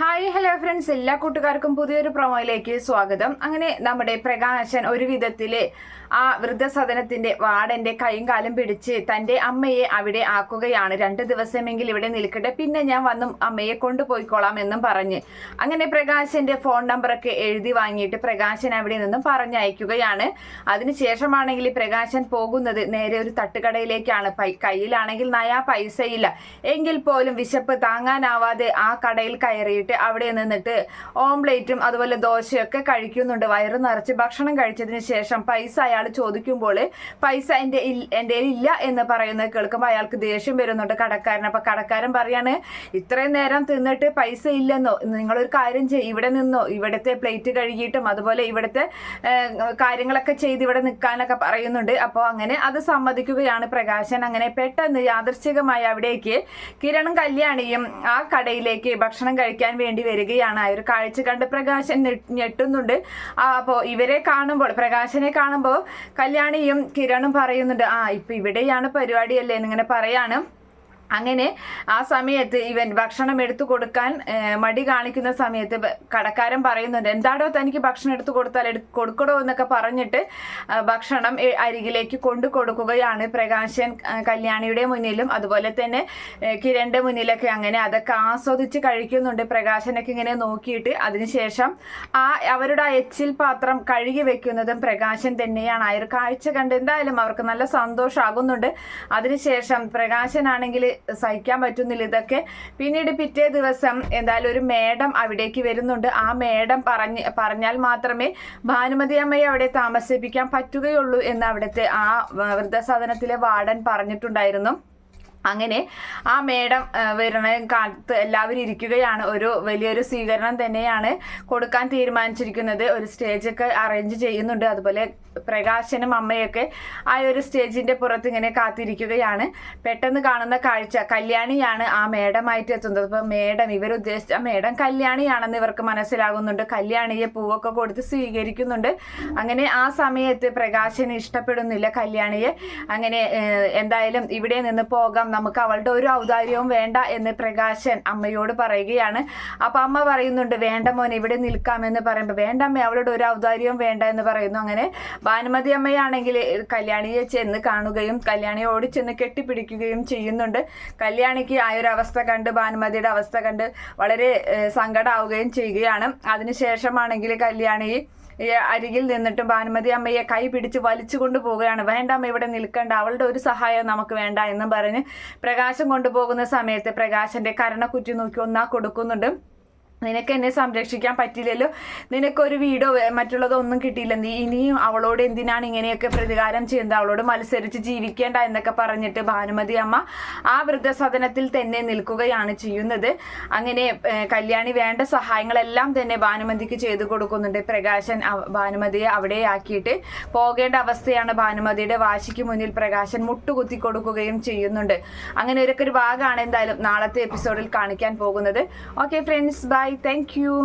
Hi hello friends. എല്ലാ കൂട്ടുകാർക്കും പുതിയൊരു പ്രൊമോയിലേക്ക് സ്വാഗതം. അങ്ങനെ നമ്മുടെ പ്രകാശൻ ഒരു വിധത്തിൽ ആ വൃദ്ധസദനത്തിന്റെ വാർഡന്റെ കൈയും കാലും പിടിച്ച് തന്റെ അമ്മയെ അവിടെ ആക്കുകയാണ്. രണ്ട് ദിവസമെങ്കിൽ ഇവിടെ നിൽക്കട്ടെ. പിന്നെ ഞാൻ വന്നും അമ്മയെ കൊണ്ടുപോയിക്കോളാം എന്നും പറഞ്ഞ് അങ്ങനെ പ്രകാശന്റെ ഫോൺ നമ്പറൊക്കെ എഴുതി വാങ്ങിയിട്ട് പ്രകാശൻ അവിടെ നിന്നും പറഞ്ഞയക്കുകയാണ്. അതിനുശേഷമാണെങ്കിൽ പ്രകാശൻ പോകുന്നത് നേരെ ഒരു തട്ടുകടയിലേക്കാണ്. കയ്യിലാണെങ്കിൽ നയാ പൈസയില്ല. എങ്കിൽ പോലും വിശപ്പ് താങ്ങാനാവാതെ ആ കടയിൽ കയറിയിട്ട് അവിടെ നിന്നിട്ട് ഓംലേറ്റും അതുപോലെ ദോശയൊക്കെ കഴിക്കുന്നുണ്ട്. വയറ് നിറച്ച് ഭക്ഷണം കഴിച്ചതിന് ശേഷം പൈസ അയാൾ ചോദിക്കുമ്പോൾ പൈസ എന്റെ എന്റെ ഇല്ല എന്ന് പറയുന്നത് കേൾക്കുമ്പോൾ അയാൾക്ക് ദേഷ്യം വരുന്നുണ്ട്. കടക്കാരൻ അപ്പം കടക്കാരൻ പറയാണ് ഇത്രയും നേരം തിന്നിട്ട് പൈസ ഇല്ലെന്നോ? നിങ്ങളൊരു കാര്യം ചെയ്യും ഇവിടെ നിന്നോ? ഇവിടുത്തെ പ്ലേറ്റ് കഴുകിയിട്ടും അതുപോലെ ഇവിടുത്തെ കാര്യങ്ങളൊക്കെ ചെയ്ത് ഇവിടെ നിൽക്കാനൊക്കെ പറയുന്നുണ്ട്. അപ്പോൾ അങ്ങനെ അത് സമ്മതിക്കുകയാണ് പ്രകാശൻ. അങ്ങനെ പെട്ടെന്ന് യാദർശികമായി അവിടേക്ക് കിരണും കല്യാണിയും ആ കടയിലേക്ക് ഭക്ഷണം കഴിക്കാൻ വേണ്ടി വരികയാണ്. ആ ഒരു കാഴ്ച കണ്ട് പ്രകാശൻ ഞെട്ടുന്നുണ്ട്. അപ്പോൾ ഇവരെ കാണുമ്പോൾ പ്രകാശനെ കാണുമ്പോൾ കല്യാണിയും കിരണും പറയുന്നുണ്ട് ആ ഇപ്പൊ ഇവിടെയാണ് പരിപാടിയല്ലേ? എന്നിങ്ങനെ പറയാണ്. അങ്ങനെ ആ സമയത്ത് ഇവൻ ഭക്ഷണം എടുത്തു കൊടുക്കാൻ മടി കാണിക്കുന്ന സമയത്ത് കടക്കാരൻ പറയുന്നുണ്ട് എന്താടോ തനിക്ക് ഭക്ഷണം എടുത്തു കൊടുത്താൽ എടു കൊടുക്കടോ എന്നൊക്കെ പറഞ്ഞിട്ട് ഭക്ഷണം അരികിലേക്ക് കൊണ്ടു കൊടുക്കുകയാണ് പ്രകാശൻ കല്യാണിയുടെ മുന്നിലും. അതുപോലെ തന്നെ കിരണിന്റെ മുന്നിലൊക്കെ അങ്ങനെ അതൊക്കെ ആസ്വദിച്ച് കഴിക്കുന്നുണ്ട് പ്രകാശനൊക്കെ ഇങ്ങനെ നോക്കിയിട്ട്. അതിനുശേഷം ആ അവരുടെ ആ എച്ചിൽ പാത്രം കഴുകി വെക്കുന്നതും പ്രകാശൻ തന്നെയാണ്. ആ ഒരു കാഴ്ച കണ്ട് എന്തായാലും അവർക്ക് നല്ല സന്തോഷമാകുന്നുണ്ട് അതിനുശേഷം പ്രകാശനാണെങ്കിൽ സഹിക്കാൻ പറ്റുന്നില്ല ഇതൊക്കെ. പിന്നീട് പിറ്റേ ദിവസം എന്തായാലും ഒരു മേഡം അവിടേക്ക് വരുന്നുണ്ട്. ആ മേഡം പറഞ്ഞ് പറഞ്ഞാൽ മാത്രമേ ഭാനുമതി അമ്മയെ അവിടെ താമസിപ്പിക്കാൻ പറ്റുകയുള്ളൂ എന്ന് അവിടുത്തെ ആ വൃദ്ധസദനത്തിലെ വാർഡൻ പറഞ്ഞിട്ടുണ്ടായിരുന്നു. അങ്ങനെ ആ മേഡം വരുന്ന കാലത്ത് എല്ലാവരും ഇരിക്കുകയാണ്. ഒരു വലിയൊരു സ്വീകരണം തന്നെയാണ് കൊടുക്കാൻ തീരുമാനിച്ചിരിക്കുന്നത്. ഒരു സ്റ്റേജൊക്കെ അറേഞ്ച് ചെയ്യുന്നുണ്ട്. അതുപോലെ പ്രകാശനും അമ്മയൊക്കെ ആ ഒരു സ്റ്റേജിന്റെ പുറത്ത് ഇങ്ങനെ കാത്തിരിക്കുകയാണ്. പെട്ടെന്ന് കാണുന്ന കാഴ്ച കല്യാണിയാണ് ആ മേഡമായിട്ട് എത്തുന്നത്. അപ്പൊ മേഡം ഇവരുദ്ദേശിച്ച മേഡം കല്യാണിയാണെന്ന് ഇവർക്ക് മനസ്സിലാകുന്നുണ്ട്. കല്യാണിയെ പൂവൊക്കെ കൊടുത്ത് സ്വീകരിക്കുന്നുണ്ട്. അങ്ങനെ ആ സമയത്ത് പ്രകാശന് ഇഷ്ടപ്പെടുന്നില്ല കല്യാണിയെ. അങ്ങനെ എന്തായാലും ഇവിടെ നിന്ന് പോകാം. നമുക്ക് അവളുടെ ഒരു ഔദാര്യവും വേണ്ട എന്ന് പ്രകാശൻ അമ്മയോട് പറയുകയാണ്. അപ്പൊ അമ്മ പറയുന്നുണ്ട് വേണ്ട മോനെ ഇവിടെ നിൽക്കാമെന്ന് പറയുമ്പോൾ വേണ്ട അമ്മ അവളുടെ ഒരു ഔദാര്യവും വേണ്ട എന്ന് പറയുന്നു. അങ്ങനെ ഭാനുമതി അമ്മയാണെങ്കിൽ കല്യാണിയെ ചെന്ന് കാണുകയും കല്യാണിയോട് ചെന്ന് കെട്ടിപ്പിടിക്കുകയും ചെയ്യുന്നുണ്ട്. കല്യാണിക്ക് ആ ഒരു അവസ്ഥ കണ്ട് ഭാനുമതിയുടെ അവസ്ഥ കണ്ട് വളരെ സങ്കടമാവുകയും ചെയ്യുകയാണ്. അതിനുശേഷമാണെങ്കിൽ കല്യാണി അരികിൽ നിന്നിട്ട് ഭാനുമതി അമ്മയെ കൈ പിടിച്ച് വലിച്ചു കൊണ്ടുപോവുകയാണ് വേണ്ട അമ്മ ഇവിടെ നിൽക്കണ്ട. അവളുടെ ഒരു സഹായം നമുക്ക് വേണ്ട എന്നും പറഞ്ഞ് പ്രകാശം കൊണ്ടുപോകുന്ന സമയത്ത് പ്രകാശന്റെ കരണക്കുറ്റി നോക്കി ഒന്നാ കൊടുക്കുന്നുണ്ട്. നിനക്ക് എന്നെ സംരക്ഷിക്കാൻ പറ്റില്ലല്ലോ. നിനക്കൊരു വീടോ മറ്റുള്ളതോ ഒന്നും കിട്ടിയില്ല. നീ ഇനിയും അവളോട് എന്തിനാണ് ഇങ്ങനെയൊക്കെ പ്രതികാരം ചെയ്യുന്നത്? അവളോട് മത്സരിച്ച് ജീവിക്കേണ്ട എന്നൊക്കെ പറഞ്ഞിട്ട് ഭാനുമതി അമ്മ ആ വൃദ്ധസദനത്തിൽ തന്നെ നിൽക്കുകയാണ് ചെയ്യുന്നത്. അങ്ങനെ കല്യാണി വേണ്ട സഹായങ്ങളെല്ലാം തന്നെ ഭാനുമതിക്ക് ചെയ്തു കൊടുക്കുന്നുണ്ട്. പ്രകാശൻ ഭാനുമതിയെ അവിടെ ആക്കിയിട്ട് പോകേണ്ട അവസ്ഥയാണ് ഭാനുമതിയുടെ വാശിക്ക് മുന്നിൽ പ്രകാശൻ മുട്ടുകുത്തി കൊടുക്കുകയും ചെയ്യുന്നുണ്ട്. അങ്ങനെ ഒരു ഭാഗമാണ് എന്തായാലും നാളത്തെ എപ്പിസോഡിൽ കാണിക്കാൻ പോകുന്നത്. Okay friends bye Bye. Thank you.